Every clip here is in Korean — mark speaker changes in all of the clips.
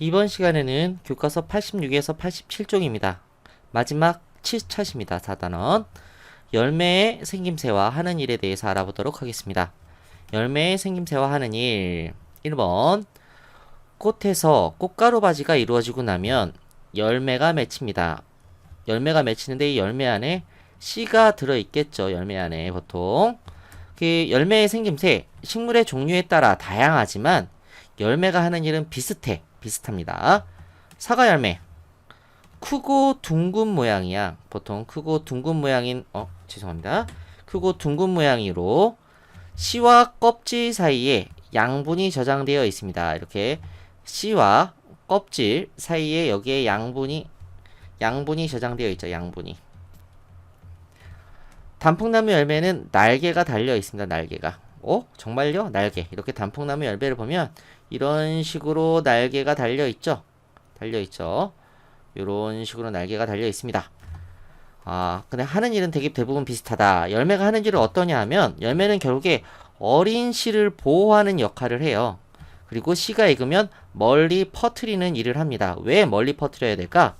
Speaker 1: 이번 시간에는 교과서 86에서 87쪽입니다. 마지막 7차입니다. 4단원. 열매의 생김새와 하는 일에 대해서 알아보도록 하겠습니다. 열매의 생김새와 하는 일. 1번. 꽃에서 꽃가루 바지가 이루어지고 나면 열매가 맺힙니다. 열매가 맺히는데 이 열매 안에 씨가 들어있겠죠. 열매 안에 보통. 그 열매의 생김새, 식물의 종류에 따라 다양하지만 열매가 하는 일은 비슷해. 비슷합니다. 사과 열매. 크고 둥근 모양이야. 보통 크고 둥근 모양인, 어, 죄송합니다. 크고 둥근 모양이로 씨와 껍질 사이에 양분이 저장되어 있습니다. 이렇게 씨와 껍질 사이에 여기에 양분이, 양분이 저장되어 있죠. 양분이. 단풍나무 열매는 날개가 달려 있습니다. 날개가. 어? 정말요? 날개. 이렇게 단풍나무 열매를 보면 이런 식으로 날개가 달려 있죠. 달려 있죠. 이런 식으로 날개가 달려 있습니다. 아, 근데 하는 일은 되게 대부분 비슷하다. 열매가 하는 일은 어떠냐 하면 열매는 결국에 어린 씨를 보호하는 역할을 해요. 그리고 씨가 익으면 멀리 퍼트리는 일을 합니다. 왜 멀리 퍼트려야 될까?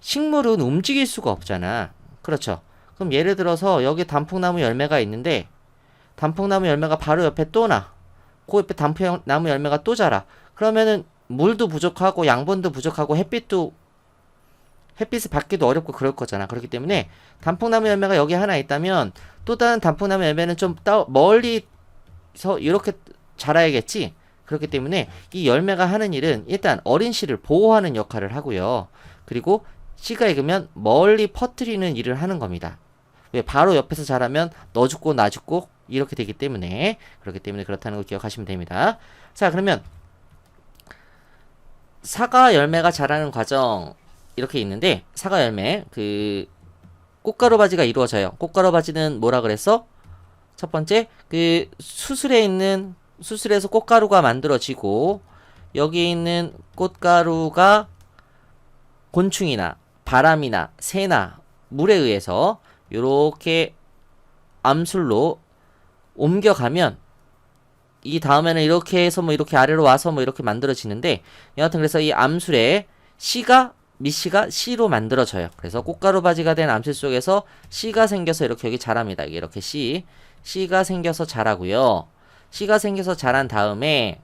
Speaker 1: 식물은 움직일 수가 없잖아. 그렇죠. 그럼 예를 들어서 여기 단풍나무 열매가 있는데 단풍나무 열매가 바로 옆에 또 나. 그 옆에 단풍나무 열매가 또 자라. 그러면은 물도 부족하고 양분도 부족하고 햇빛도 햇빛을 받기도 어렵고 그럴 거잖아. 그렇기 때문에 단풍나무 열매가 여기 하나 있다면 또 다른 단풍나무 열매는 좀 따, 멀리서 이렇게 자라야겠지. 그렇기 때문에 이 열매가 하는 일은 일단 어린 씨를 보호하는 역할을 하고요. 그리고 씨가 익으면 멀리 퍼뜨리는 일을 하는 겁니다. 왜 바로 옆에서 자라면 너 죽고 나 죽고 이렇게 되기 때문에 그렇기 때문에 그렇다는 걸 기억하시면 됩니다. 자 그러면 사과 열매가 자라는 과정 이렇게 있는데 사과 열매 그 꽃가루 바지가 이루어져요. 꽃가루 바지는 뭐라 그랬어? 첫 번째 그 수술에 있는 수술에서 꽃가루가 만들어지고 여기 있는 꽃가루가 곤충이나 바람이나 새나 물에 의해서 이렇게 암술로 옮겨가면 이 다음에는 이렇게 해서 뭐 이렇게 아래로 와서 뭐 이렇게 만들어지는데 여하튼 그래서 이 암술에 씨가 밑씨가 씨로 만들어져요. 그래서 꽃가루 바지가 된 암술 속에서 씨가 생겨서 이렇게 여기 자랍니다. 이렇게 씨 씨가 생겨서 자라고요. 씨가 생겨서 자란 다음에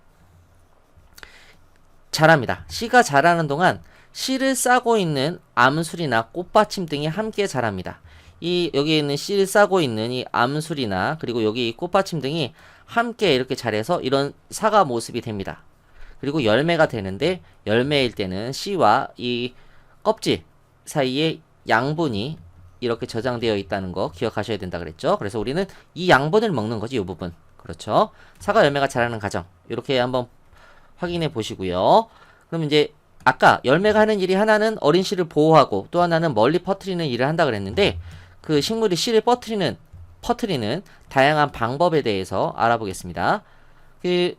Speaker 1: 자랍니다. 씨가 자라는 동안 씨를 싸고 있는 암술이나 꽃받침 등이 함께 자랍니다. 이 여기 있는 씨를 싸고 있는 이 암술이나 그리고 여기 이 꽃받침 등이 함께 이렇게 자라서 이런 사과 모습이 됩니다. 그리고 열매가 되는데 열매일 때는 씨와 이 껍질 사이에 양분이 이렇게 저장되어 있다는 거 기억하셔야 된다 그랬죠. 그래서 우리는 이 양분을 먹는 거지 이 부분. 그렇죠. 사과 열매가 자라는 과정 이렇게 한번 확인해 보시고요. 그럼 이제 아까 열매가 하는 일이 하나는 어린 씨를 보호하고 또 하나는 멀리 퍼뜨리는 일을 한다 그랬는데 그 식물이 씨를 퍼뜨리는 퍼뜨리는 다양한 방법에 대해서 알아보겠습니다. 그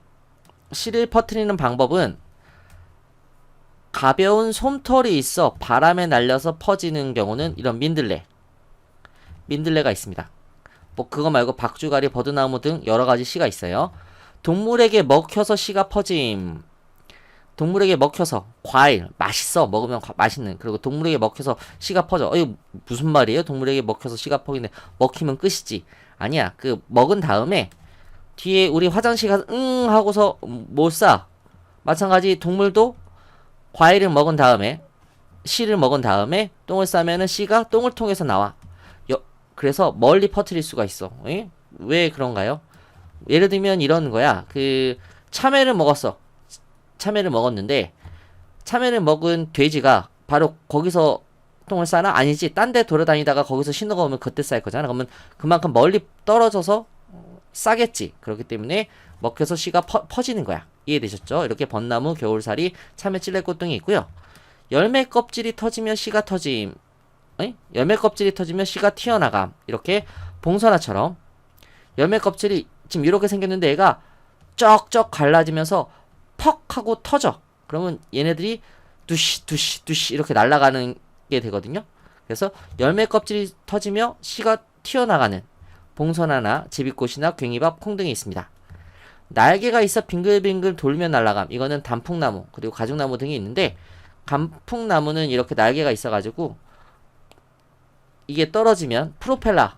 Speaker 1: 씨를 퍼뜨리는 방법은 가벼운 솜털이 있어 바람에 날려서 퍼지는 경우는 이런 민들레 민들레가 있습니다. 뭐 그거 말고 박주가리, 버드나무 등 여러 가지 씨가 있어요. 동물에게 먹혀서 씨가 퍼짐. 동물에게 먹혀서 과일 맛있어 먹으면 과- 맛있는 그리고 동물에게 먹혀서 씨가 퍼져. 어 이거 무슨 말이에요? 동물에게 먹혀서 씨가 퍼지는데 먹히면 끝이지. 아니야. 그 먹은 다음에 뒤에 우리 화장실 가서 응 하고서 못 싸. 마찬가지 동물도 과일을 먹은 다음에 씨를 먹은 다음에 똥을 싸면은 씨가 똥을 통해서 나와. 여, 그래서 멀리 퍼뜨릴 수가 있어. 예? 왜 그런가요? 예를 들면 이런 거야. 그 참외를 먹었어. 참외를 먹었는데 참외를 먹은 돼지가 바로 거기서 똥을 싸나? 아니지. 딴 데 돌아다니다가 거기서 신호가 오면 그때 쌀 거잖아. 그러면 그만큼 멀리 떨어져서 싸겠지. 그렇기 때문에 먹혀서 씨가 퍼, 퍼지는 거야. 이해되셨죠? 이렇게 벚나무, 겨울살이, 참외, 찔레꽃 등이 있고요. 열매 껍질이 터지면 씨가 터짐. 에? 열매 껍질이 터지면 씨가 튀어나감. 이렇게 봉선화처럼 열매 껍질이 지금 이렇게 생겼는데 얘가 쩍쩍 갈라지면서 퍽 하고 터져. 그러면 얘네들이 두시 두시 두시 이렇게 날아가는 게 되거든요. 그래서 열매 껍질이 터지며 씨가 튀어나가는 봉선화나 제비꽃이나 괭이밥, 콩 등이 있습니다. 날개가 있어 빙글빙글 돌면 날아감. 이거는 단풍나무 그리고 가죽나무 등이 있는데 단풍나무는 이렇게 날개가 있어가지고 이게 떨어지면 프로펠러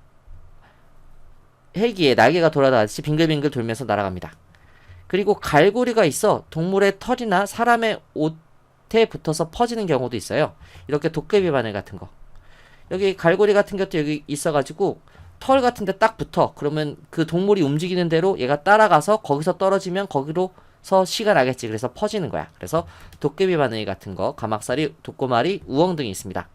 Speaker 1: 헬기에 날개가 돌아다니듯이 빙글빙글 돌면서 날아갑니다. 그리고 갈고리가 있어 동물의 털이나 사람의 옷에 붙어서 퍼지는 경우도 있어요. 이렇게 도깨비 바늘 같은 거. 여기 갈고리 같은 것도 여기 있어가지고 털 같은 데 딱 붙어. 그러면 그 동물이 움직이는 대로 얘가 따라가서 거기서 떨어지면 거기로서 시가 나겠지. 그래서 퍼지는 거야. 그래서 도깨비 바늘 같은 거, 가막살이, 독고마리, 우엉 등이 있습니다.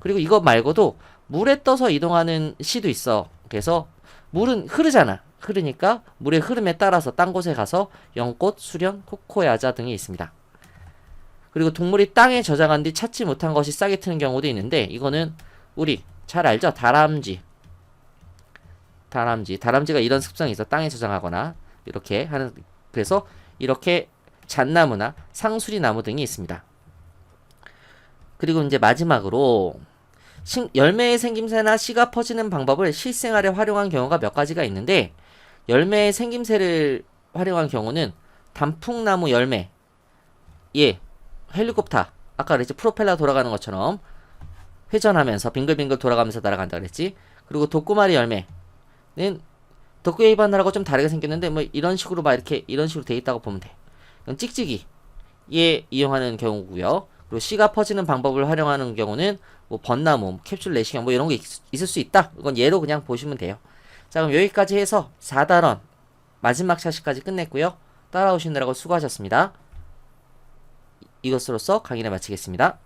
Speaker 1: 그리고 이거 말고도 물에 떠서 이동하는 시도 있어. 그래서 물은 흐르잖아. 흐르니까 물의 흐름에 따라서 딴 곳에 가서 연꽃, 수련, 코코야자 등이 있습니다. 그리고 동물이 땅에 저장한 뒤 찾지 못한 것이 싹이 트는 경우도 있는데 이거는 우리 잘 알죠? 다람쥐. 다람쥐. 다람쥐가 이런 습성이 있어. 땅에 저장하거나 이렇게 하는 그래서 이렇게 잣나무나 상수리 나무 등이 있습니다. 그리고 이제 마지막으로 신- 열매의 생김새나 씨가 퍼지는 방법을 실생활에 활용한 경우가 몇 가지가 있는데 열매의 생김새를 활용한 경우는 단풍나무 열매 예 헬리콥터 아까 그랬지 프로펠러 돌아가는 것처럼 회전하면서 빙글빙글 돌아가면서 날아간다 그랬지 그리고 독고마리 열매는 독고에이 바늘하고 좀 다르게 생겼는데 뭐 이런 식으로 막 이렇게 이런 식으로 돼 있다고 보면 돼 이건 찍찍이에 이용하는 경우고요 그리고 씨가 퍼지는 방법을 활용하는 경우는 뭐 벚나무, 캡슐 내시경 뭐 이런 게 있, 있을 수 있다. 이건 예로 그냥 보시면 돼요. 자 그럼 여기까지 해서 4단원 마지막 샷시까지 끝냈고요. 따라오시느라고 수고하셨습니다. 이것으로써 강의를 마치겠습니다.